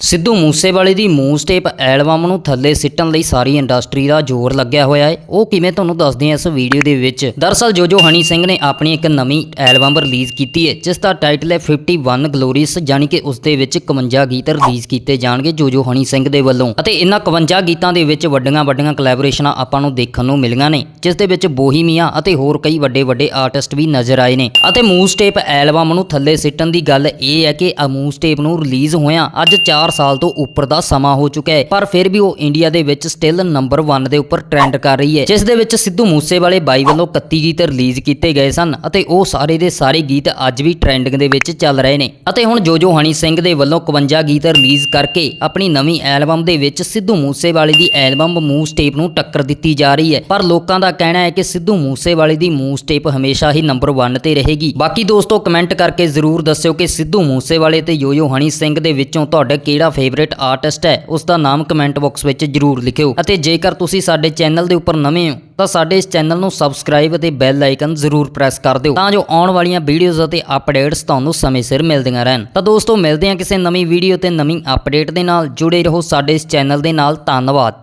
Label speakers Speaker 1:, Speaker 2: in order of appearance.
Speaker 1: ਸਿੱਧੂ ਮੂਸੇਵਾਲੇ ਦੀ move step album ਨੂੰ ਥੱਲੇ ਸਿੱਟਣ ਲਈ ਸਾਰੀ ਇੰਡਸਟਰੀ ਦਾ ਜ਼ੋਰ ਲੱਗਿਆ ਹੋਇਆ ਹੈ। ਉਹ ਕਿਵੇਂ ਤੁਹਾਨੂੰ ਦੱਸਦੇ ਹਾਂ ਇਸ ਵੀਡੀਓ ਦੇ ਵਿੱਚ? ਦਰਅਸਲ ਜੋਜੋ ਹਨੀ ਸਿੰਘ ਨੇ ਆਪਣੀ ਇੱਕ ਨਵੀਂ ਐਲਬਮ ਰਿਲੀਜ਼ ਕੀਤੀ ਹੈ, ਜਿਸ ਦਾ ਟਾਈਟਲ ਹੈ 51 ਗਲੋਰੀਅਸ ਯਾਨੀ ਕਿ ਉਸ ਦੇ ਵਿੱਚ 51 ਗੀਤ ਰਿਲੀਜ਼ ਕੀਤੇ ਜਾਣਗੇ ਜੋਜੋ ਹਣੀ ਸਿੰਘ ਦੇ ਵੱਲੋਂ। ਅਤੇ ਇਹਨਾਂ 51 ਗੀਤਾਂ ਦੇ ਵਿੱਚ ਵੱਡੀਆਂ ਵੱਡੀਆਂ ਕੋਲੈਬੋਰੇਸ਼ਨਾਂ ਆਪਾਂ ਨੂੰ ਦੇਖਣ ਨੂੰ ਮਿਲੀਆਂ ਨੇ, ਜਿਸ ਦੇ ਵਿੱਚ ਬੋਹੀਮੀਆ ਅਤੇ ਹੋਰ ਕਈ ਵੱਡੇ ਵੱਡੇ ਆਰਟਿਸਟ ਵੀ ਨਜ਼ਰ ਆਏ ਨੇ। ਅਤੇ ਮੂਵ ਸਟੇਪ ਐਲਬਮ ਨੂੰ ਥੱਲੇ ਸਿੱਟਣ ਦੀ ਗੱਲ ਇਹ ਹੈ ਕਿ ਮੂਵ ਸਟੇਪ ਨੂੰ ਰਿਲੀਜ਼ ਹੋਇਆ ਅੱਜ 4 ਸਾਲ ਤੋਂ ਉੱਪਰ ਦਾ ਸਮਾਂ ਹੋ ਚੁੱਕਾ ਹੈ, ਪਰ ਫਿਰ ਵੀ ਉਹ ਇੰਡੀਆ ਦੇ ਵਿੱਚ ਸਟਿਲ ਨੰਬਰ 1 ਦੇ ਉੱਪਰ ਟ੍ਰੈਂਡ ਕਰ ਰਹੀ ਹੈ, ਜਿਸ ਦੇ ਵਿੱਚ ਸਿੱਧੂ ਮੂਸੇਵਾਲੇ ਬਾਈ ਵੱਲੋਂ 31 ਗੀਤ ਰਿਲੀਜ਼ ਕੀਤੇ ਗਏ ਸਨ ਅਤੇ ਉਹ ਸਾਰੇ ਦੇ ਸਾਰੇ ਗੀਤ ਅੱਜ ਵੀ ਟ੍ਰੈਂਡਿੰਗ ਦੇ ਵਿੱਚ ਚੱਲ ਰਹੇ ਨੇ। ਅਤੇ ਹੁਣ ਜੋਜੋ ਹਣੀ ਸਿੰਘ ਦੇ ਵੱਲੋਂ 51 ਗੀਤ ਰਿਲੀਜ਼ ਕਰਕੇ ਆਪਣੀ ਨਵੀਂ ਐਲਬਮ ਦੇ ਵਿੱਚ ਸਿੱਧੂ ਮੂਸੇਵਾਲੇ ਦੀ ਐਲਬਮ ਮੂਵ ਸਟੇਪ ਨੂੰ ਟੱਕਰ ਦਿੱਤੀ ਜਾ ਰਹੀ ਹੈ। ਪਰ ਲੋਕਾਂ ਦਾ ਕਹਿਣਾ ਹੈ ਕਿ ਸਿੱਧੂ ਮੂਸੇਵਾਲੇ ਦੀ ਮੂਵ ਸਟੇਪ ਹਮੇਸ਼ਾ ਹੀ ਨੰਬਰ 1 ਤੇ ਰਹੇਗੀ। ਬਾਕੀ ਦੋਸਤੋ ਕਮੈਂਟ ਕਰਕੇ ਜ਼ਰੂਰ ਦੱਸਿਓ ਕਿ ਸਿੱਧੂ ਮੂਸੇਵਾਲੇ ਤੇ ਯੋਯੋ ਹਨੀ ਸਿੰਘ ਦੇ ਵਿੱਚੋਂ ਤੁਹਾਡੇ ਜਿਹੜਾ ਫੇਵਰੇਟ ਆਰਟਿਸਟ ਹੈ ਉਸ ਦਾ ਨਾਮ ਕਮੈਂਟ ਬਾਕਸ ਵਿੱਚ ਜ਼ਰੂਰ ਲਿਖਿਓ। ਅਤੇ ਜੇਕਰ ਤੁਸੀਂ ਸਾਡੇ ਚੈਨਲ ਦੇ ਉੱਪਰ ਨਵੇਂ ਹੋ, ਤਾਂ ਸਾਡੇ ਇਸ ਚੈਨਲ ਨੂੰ ਸਬਸਕ੍ਰਾਈਬ ਅਤੇ ਬੈਲ ਆਈਕਨ ਜ਼ਰੂਰ ਪ੍ਰੈਸ ਕਰ ਦਿਓ, ਤਾਂ ਜੋ ਆਉਣ ਵਾਲੀਆਂ ਵੀਡੀਓਜ਼ ਅਤੇ ਅਪਡੇਟਸ ਤੁਹਾਨੂੰ ਸਮੇਂ ਸਿਰ ਮਿਲਦੀਆਂ ਰਹਿਣ। ਤਾਂ ਦੋਸਤੋ, ਮਿਲਦੇ ਹਾਂ ਕਿਸੇ ਨਵੀਂ ਵੀਡੀਓ ਤੇ ਨਵੀਂ ਅਪਡੇਟ ਦੇ ਨਾਲ। ਜੁੜੇ ਰਹੋ ਸਾਡੇ ਇਸ ਚੈਨਲ ਦੇ ਨਾਲ। ਧੰਨਵਾਦ।